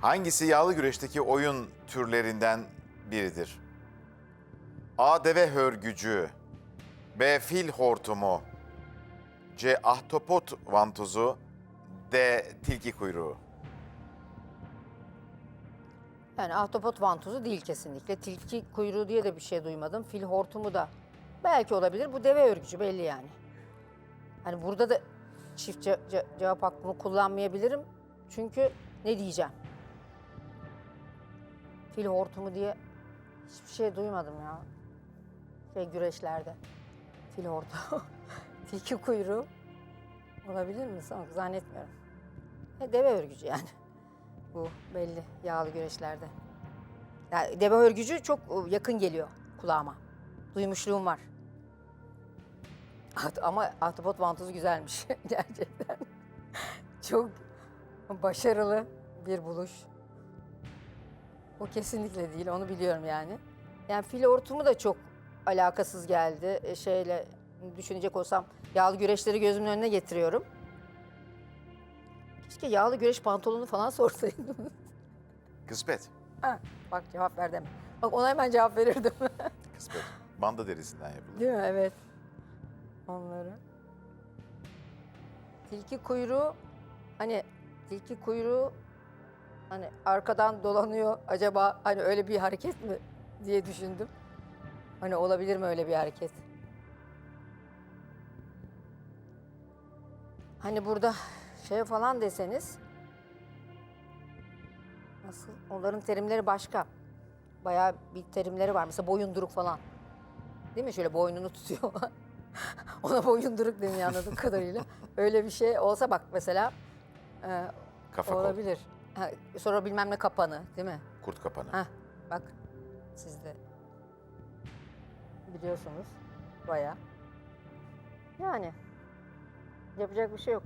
Hangisi yağlı güreşteki oyun türlerinden biridir? A. Deve hörgücü B. Fil hortumu C. Ahtapot vantuzu D. Tilki kuyruğu Yani ahtapot vantuzu değil kesinlikle. Tilki kuyruğu diye de bir şey duymadım. Fil hortumu da belki olabilir. Bu deve örgücü belli yani. Hani burada da çift ce- ce- cevap hakkımı kullanmayabilirim. Çünkü ne diyeceğim? Fil hortumu diye hiçbir şey duymadım ya. Şey güreşlerde. Fil hortumu. Tilki kuyruğu. Olabilir mi? Zannetmiyorum. E, deve örgücü yani. Bu belli yağlı güreşlerde. Yani deve örgücü çok e, yakın geliyor kulağıma. Duymuşluğum var. At- Ama ahtapot vantuzu güzelmiş gerçekten. çok başarılı bir buluş. O kesinlikle değil, onu biliyorum yani. Yani fil hortumu da çok alakasız geldi. E, şeyle düşünecek olsam yağlı güreşleri gözümün önüne getiriyorum. Keşke yağlı güreş pantolonu falan sorsaydım. Kısmet. Ha, bak cevap verdim. Bak ona hemen cevap verirdim. Kısmet. Manda derisinden yapılır. Değil mi? Evet. Onları. Tilki kuyruğu hani tilki kuyruğu hani arkadan dolanıyor acaba hani öyle bir hareket mi diye düşündüm. Hani olabilir mi öyle bir hareket? Hani burada şey falan deseniz nasıl? Onların terimleri başka. Bayağı bir terimleri var. Mesela boyunduruk falan. Değil mi? Şöyle boynunu tutuyor. Ona boyunduruk deniyor anladığım kadarıyla. Öyle bir şey olsa bak mesela e, Kafa kol. Ha, sonra bilmem ne kapanı değil mi? Kurt kapanı. Heh, bak siz de biliyorsunuz bayağı. Yani yapacak bir şey yok.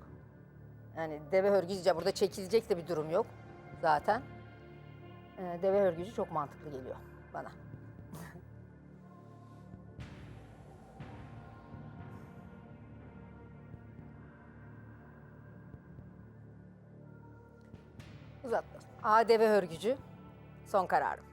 Yani deve hörgücü burada çekilecek de bir durum yok zaten. Ee, deve hörgücü çok mantıklı geliyor bana. Uzatma. A deve hörgücü son kararım.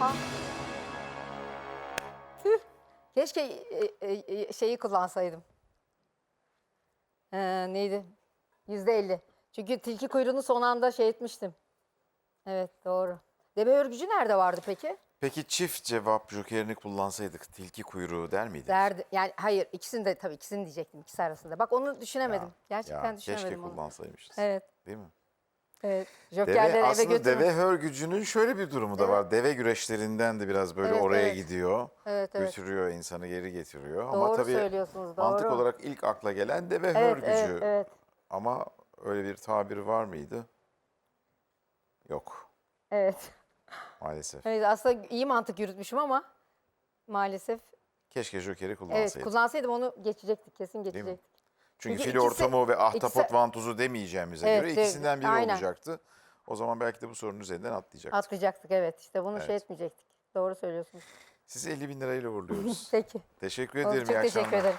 Ah. Keşke e, e, e, şeyi kullansaydım. Ee, neydi? Yüzde elli. Çünkü tilki kuyruğunu son anda şey etmiştim. Evet doğru. Deve örgücü nerede vardı peki? Peki çift cevap jokerini kullansaydık tilki kuyruğu der miydiniz? Derdi. Yani hayır ikisini de tabii ikisini diyecektim ikisi arasında. Bak onu düşünemedim. Ya, Gerçekten ya, düşünemedim Keşke onu. kullansaymışız. Evet. Değil mi? Evet. Deve, Jokerleri eve aslında götürme. deve hörgücünün şöyle bir durumu da var. Deve güreşlerinden de biraz böyle Evet, oraya evet. gidiyor. Evet, evet. Götürüyor insanı geri getiriyor. Ama Doğru tabii söylüyorsunuz, mantık doğru. olarak ilk akla gelen deve Evet, hörgücü. evet, evet. Ama öyle bir tabir var mıydı? Yok Evet. maalesef. Evet aslında iyi mantık yürütmüşüm ama maalesef Keşke jokeri evet kullansaydık. kullansaydım onu geçecektik kesin geçecektik. Çünkü, fil ikisi- ortamı ve ahtapot ikisi- vantuzu demeyeceğimize Evet, göre ikisinden biri aynen. olacaktı. O zaman belki de bu sorunun üzerinden atlayacaktık. Atlayacaktık evet işte bunu şey Evet. etmeyecektik. Doğru söylüyorsunuz. Sizi 50 bin lirayla uğurluyoruz. Peki. Teşekkür ederim. Çok iyi teşekkür akşamlar. ederim.